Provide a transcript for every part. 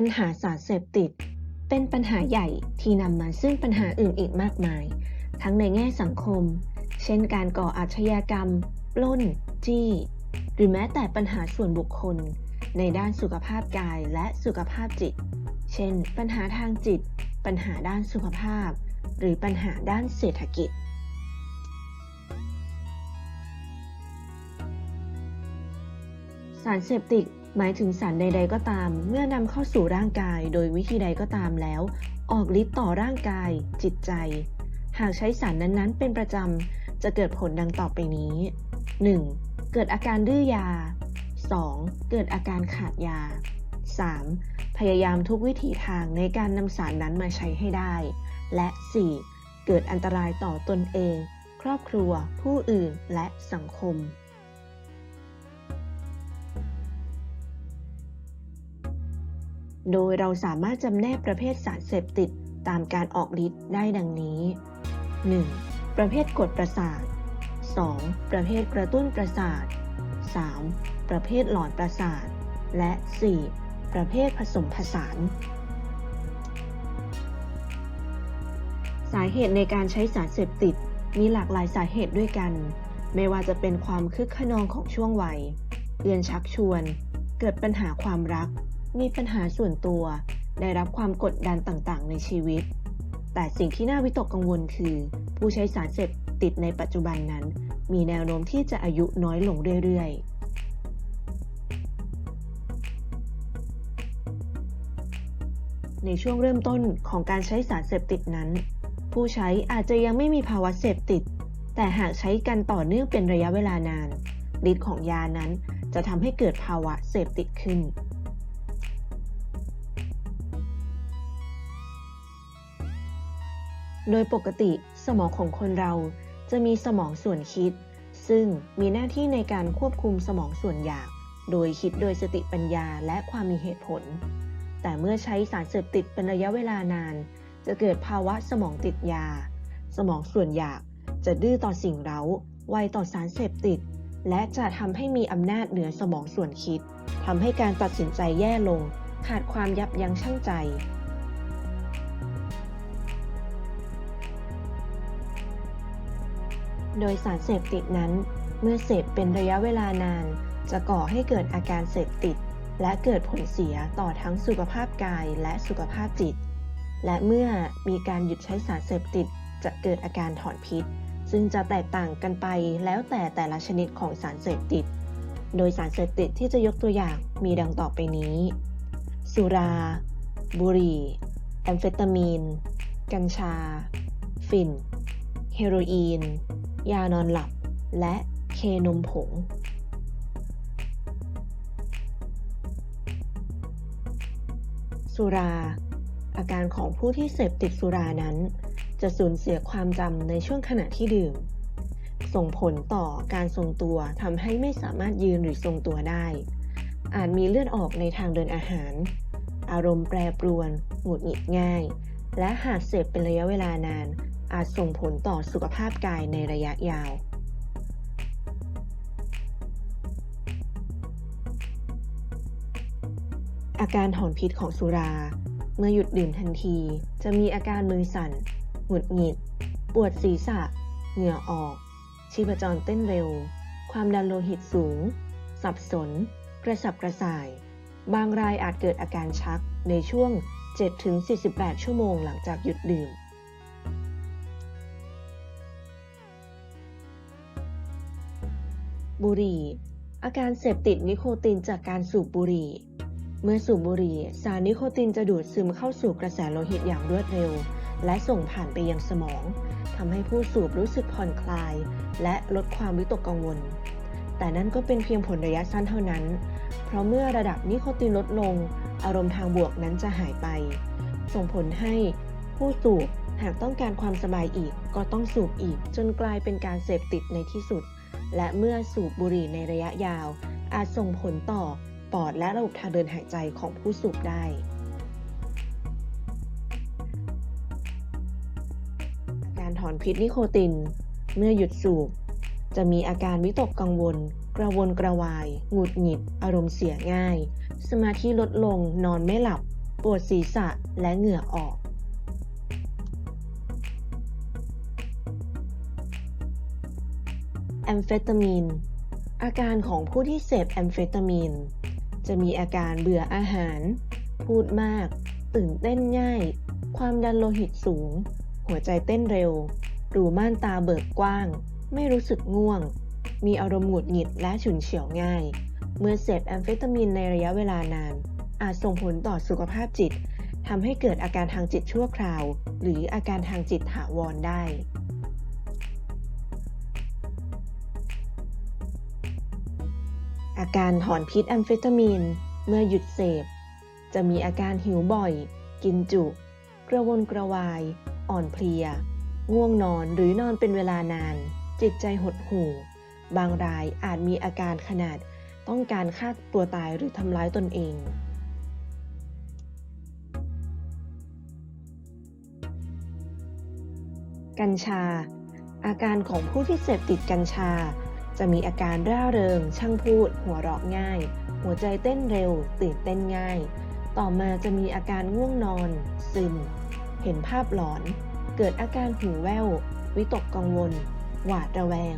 ปัญหาสารเสพติด เป็นปัญหาใหญ่ที่นำมาซึ่งปัญหาอื่นอีกมากมาย ทั้งในแง่สังคม เช่นการก่ออาชญากรรม ปล้น จี้ หรือแม้แต่ปัญหาส่วนบุคคล ในด้านสุขภาพกายและสุขภาพจิต เช่น ปัญหาทางจิต ปัญหาด้านสุขภาพ หรือปัญหาด้านเศรษฐกิจสารเสพติด หมายถึงสารใด ๆ ก็ตาม เมื่อนำเข้าสู่ร่างกายโดยวิธีใดก็ตามแล้ว ออกฤทธิ์ต่อร่างกาย จิตใจ หากใช้สารนั้นๆ เป็นประจำ จะเกิดผลดังต่อไปนี้ 1. เกิดอาการดื้อยา 2. เกิดอาการขาดยา 3. พยายามทุกวิถีทางในการนำสารนั้นมาใช้ให้ได้ และ 4. เกิดอันตรายต่อตนเอง ครอบครัว ผู้อื่น และสังคม โดยเราสามารถจำแนกประเภทสารเสพติดตามการออกฤทธิ์ได้ดังนี้ 1. ประเภทกดประสาท 2. ประเภทกระตุ้นประสาท 3. ประเภทหลอนประสาท และ 4. ประเภทผสมผสาน สาเหตุในการใช้สารเสพติดมีหลากหลายสาเหตุด้วยกัน ไม่ว่าจะเป็นความคึกขนองของช่วงวัย เตือนชักชวน เกิดปัญหาความรัก มีปัญหาส่วนตัว ได้รับความกดดันต่างๆ ในชีวิต แต่สิ่งที่น่าวิตกกังวลคือ ผู้ใช้สารเสพติดในปัจจุบันนั้น มีแนวโน้มที่จะอายุน้อยลงเรื่อยๆในช่วงเริ่มต้นของการใช้สารเสพติดนั้น ผู้ใช้อาจจะยังไม่มีภาวะเสพติด แต่หากใช้กันต่อเนื่องเป็นระยะเวลานานฤทธิ์ของยานั้นจะทำให้เกิดภาวะเสพติดขึ้น โดยปกติสมองของคนเราจะมีสมองส่วนคิด ซึ่งมีหน้าที่ในการควบคุมสมองส่วนอยาก โดยคิดโดยสติปัญญาและความมีเหตุผล แต่เมื่อใช้สารเสพติดเป็นระยะเวลานาน จะเกิดภาวะสมองติดยา สมองส่วนอยากจะดื้อต่อสิ่งเร้า ไวต่อสารเสพติด และจะทำให้มีอำนาจเหนือสมองส่วนคิดทำให้การตัดสินใจแย่ลง ขาดความยับยั้งชั่งใจ โดยสารเสพติดนั้น เมื่อเสพเป็นระยะเวลานาน จะก่อให้เกิดอาการเสพติด และเกิดผลเสียต่อทั้งสุขภาพกายและสุขภาพจิต และเมื่อมีการหยุดใช้สารเสพติด จะเกิดอาการถอนพิษ ซึ่งจะแตกต่างกันไปแล้วแต่แต่ละชนิดของสารเสพติด โดยสารเสพติดที่จะยกตัวอย่างมีดังต่อไปนี้ สุรา บุหรี่ แอมเฟตามีน กัญชา ฝิ่น เฮโรอีน ยานอนหลับ และเคนมผง สุรา อาการของผู้ที่เสพติดสุรานั้น จะสูญเสียความจำในช่วงขณะที่ดื่ม ส่งผลต่อการทรงตัวทำให้ไม่สามารถยืนหรือทรงตัวได้ อาจมีเลือดออกในทางเดินอาหาร อารมณ์แปรปรวน หงุดหงิดง่าย และหากเสพเป็นระยะเวลานาน อาจส่งผลต่อสุขภาพกายในระยะยาว อาการถอนพิษของสุรา เมื่อหยุดดื่มทันที จะมีอาการมือสั่น หงุดหงิด ปวดศีรษะ เหงื่อออก ชีพจรเต้นเร็ว ความดันโลหิตสูง สับสน กระสับกระส่าย บางรายอาจเกิดอาการชักในช่วง 7-48 ชั่วโมงหลังจากหยุดดื่ม บุหรี่ อาการเสพติดนิโคตินจากการสูบบุหรี่ เมื่อสูบบุหรี่สารนิโคตินจะดูดซึมเข้าสู่กระแสโลหิตอย่างรวดเร็ว และส่งผ่านไปยังสมองทำให้ผู้สูบรู้สึกผ่อนคลาย และลดความวิตกกังวล แต่นั่นก็เป็นเพียงผลระยะสั้นเท่านั้น เพราะเมื่อระดับนิโคตินลดลง อารมณ์ทางบวกนั้นจะหายไป ส่งผลให้ผู้สูบหากต้องการความสบายอีกก็ต้องสูบอีกจนกลายเป็นการเสพติดในที่สุด และเมื่อสูบบุหรี่ในระยะยาว อาจส่งผลต่อปอดและระบบทางเดินหายใจของผู้สูบได้การถอนพิษนิโคติน เมื่อหยุดสูบ จะมีอาการวิตกกังวล กระวนกระวาย หงุดหงิด อารมณ์เสียง่าย สมาธิลดลง นอนไม่หลับ ปวดศีรษะ และเหงื่อออก แอมเฟตามีน อาการของผู้ที่เสพแอมเฟตามีน จะมีอาการเบื่ออาหาร พูดมาก ตื่นเต้นง่าย ความดันโลหิตสูง หัวใจเต้นเร็ว รูม่านตาเบิกกว้าง ไม่รู้สึกง่วง มีอารมณ์หงุดหงิดและฉุนเฉียวง่าย เมื่อเสพแอมเฟตามีนในระยะเวลานาน อาจส่งผลต่อสุขภาพจิตทำให้เกิดอาการทางจิตชั่วคราว หรืออาการทางจิตถาวรได้ อาการถอนพิษแอมเฟตามีน เมื่อหยุดเสพ จะมีอาการหิวบ่อย กินจุ กระวนกระวาย อ่อนเพลีย ง่วงนอนหรือนอนเป็นเวลานาน จิตใจหดหู่ บางรายอาจมีอาการขนาดต้องการฆ่าตัวตายหรือทำร้ายตนเอง กัญชา อาการของผู้ที่เสพติดกัญชา จะมีอาการร่าเริง ช่างพูด หัวเราะง่าย หัวใจเต้นเร็ว ตื่นเต้นง่าย ต่อมาจะมีอาการง่วงนอน ซึม เห็นภาพหลอน เกิดอาการหูแว่ว วิตกกังวล หวาดระแวง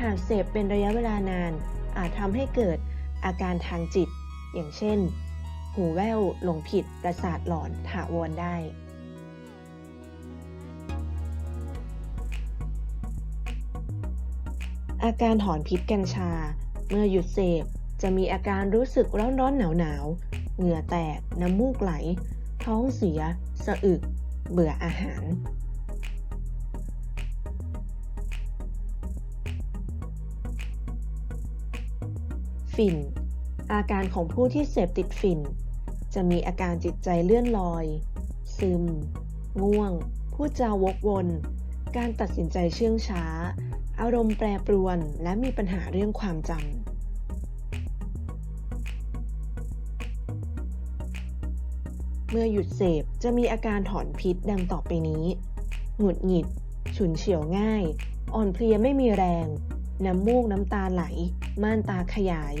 หากเสพเป็นระยะเวลานาน อาจทำให้เกิดอาการทางจิต อย่างเช่น หูแว่ว หลงผิด ประสาทหลอน ถาวรได้ อาการถอนพิษกัญชา เมื่อหยุดเสพจะมีอาการรู้สึกร้อนร้อนหนาวหนาวเหงื่อแตก น้ำมูกไหล ท้องเสีย สะอึก เบื่ออาหาร ฝิ่น อาการของผู้ที่เสพติดฝิ่น จะมีอาการจิตใจเลื่อนลอย ซึม ง่วงพูดจาวกวน การตัดสินใจเชื่องช้า อารมณ์แปรปรวนและมีปัญหาเรื่องความจำ เมื่อหยุดเสพจะมีอาการถอนพิษดังต่อไปนี้ หงุดหงิด ฉุนเฉียวง่าย อ่อนเพลียไม่มีแรง น้ำมูกน้ำตาไหล ม่านตาขยาย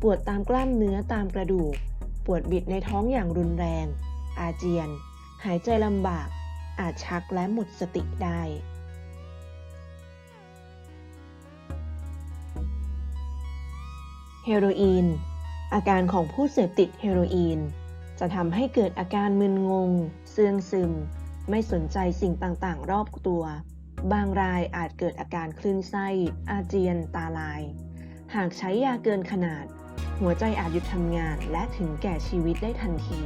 ปวดตามกล้ามเนื้อตามกระดูก ปวดบิดในท้องอย่างรุนแรง อาเจียน หายใจลำบาก อาจชักและหมดสติได้ เฮโรอีน อาการของผู้เสพติดเฮโรอีน จะทำให้เกิดอาการมึนงง เสื่องซึม ไม่สนใจสิ่งต่างๆ รอบตัว บางรายอาจเกิดอาการคลื่นไส้ อาเจียน ตาลาย หากใช้ยาเกินขนาด หัวใจอาจหยุดทำงานและถึงแก่ชีวิตได้ทันที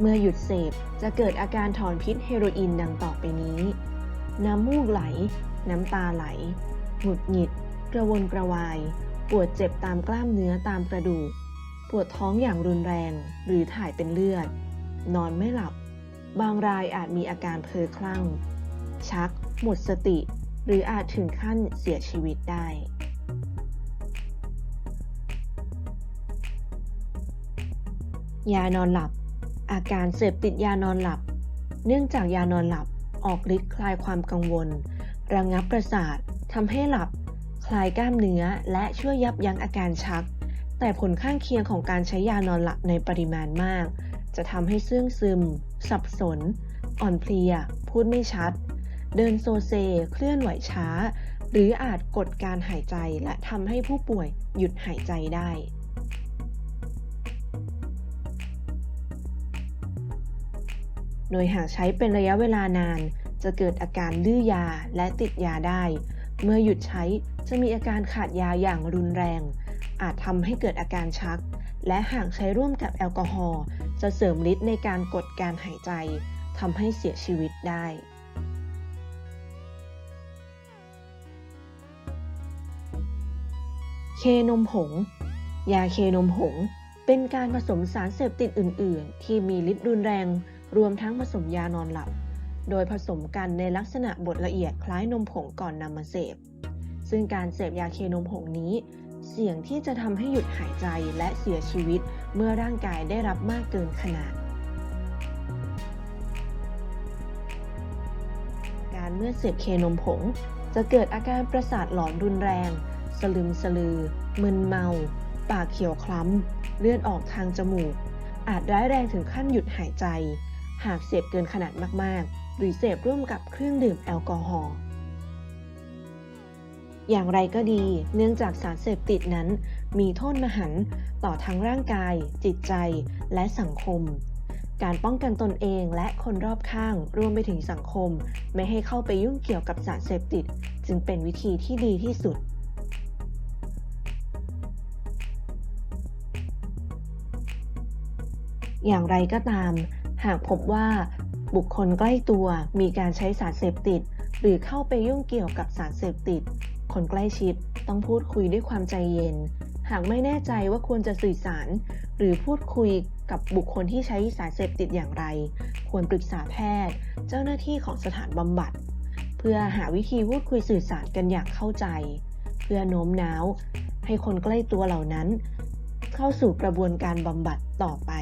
เมื่อหยุดเสพจะเกิดอาการถอนพิษเฮโรอีนดังต่อไปนี้ น้ำมูกไหล น้ำตาไหล หงุดหงิด กระวนกระวาย ปวดเจ็บตามกล้ามเนื้อตามกระดูก ปวดท้องอย่างรุนแรง หรือถ่ายเป็นเลือด นอนไม่หลับ บางรายอาจมีอาการเพ้อคลั่ง ชัก หมดสติ หรืออาจถึงขั้นเสียชีวิตได้ยานอนหลับ อาการเสพติดยานอนหลับ เนื่องจากยานอนหลับ ออกฤทธิ์คลายความกังวล ระงงับประสาททำให้หลับ คลายกล้ามเนื้อ และช่วยยับยั้งอาการชัก แต่ผลข้างเคียงของการใช้ยานอนหลับในปริมาณมาก จะทำให้เสื่องซึม สับสน อ่อนเพลีย พูดไม่ชัด เดินโซเซ เคลื่อนไหวช้า หรืออาจกดการหายใจและทำให้ผู้ป่วยหยุดหายใจได้ โดยหากใช้เป็นระยะเวลานาน จะเกิดอาการดื้อยาและติดยาได้ เมื่อหยุดใช้จะมีอาการขาดยาอย่างรุนแรง อาจทำให้เกิดอาการชัก และหากใช้ร่วมกับแอลกอฮอล์จะเสริมฤทธิ์ในการกดการหายใจทำให้เสียชีวิตได้เคนมผง ยาเคนมผง เป็นการผสมสารเสพติดอื่น ๆ ที่มีฤทธิ์รุนแรง รวมทั้งผสมยานอนหลับ โดยผสมกันในลักษณะบดละเอียดคล้ายนมผงก่อนนำมาเสพ ซึ่งการเสพยาเคนมผงนี้ เสี่ยงที่จะทำให้หยุดหายใจและเสียชีวิตเมื่อร่างกายได้รับมากเกินขนาด การเมื่อเสพเคนมผง จะเกิดอาการประสาทหลอนรุนแรง สลึมสลือ มึนเมา ปากเขียวคล้ำ เลือดออกทางจมูกอาจร้ายแรงถึงขั้นหยุดหายใจ หากเสพเกินขนาดมากๆ หรือเสพร่วมกับเครื่องดื่มแอลกอฮอล์อย่างไรก็ดี เนื่องจากสารเสพติดนั้น มีโทษมหันต์ต่อทั้งร่างกาย จิตใจ และสังคม การป้องกันตนเองและคนรอบข้างรวมไปถึงสังคม ไม่ให้เข้าไปยุ่งเกี่ยวกับสารเสพติด จึงเป็นวิธีที่ดีที่สุด อย่างไรก็ตาม หากพบว่าบุคคลใกล้ตัวมีการใช้สารเสพติด หรือเข้าไปยุ่งเกี่ยวกับสารเสพติด คนใกล้ชิดต้องพูดคุยด้วยความใจเย็น หากไม่แน่ใจว่าควรจะสื่อสาร หรือพูดคุยกับบุคคลที่ใช้สารเสพติดอย่างไร ควรปรึกษาแพทย์ เจ้าหน้าที่ของสถานบำบัด เพื่อหาวิธีพูดคุยสื่อสารกันอย่างเข้าใจ เพื่อโน้มน้าว ให้คนใกล้ตัวเหล่านั้น เข้าสู่กระบวนการบำบัดต่อไป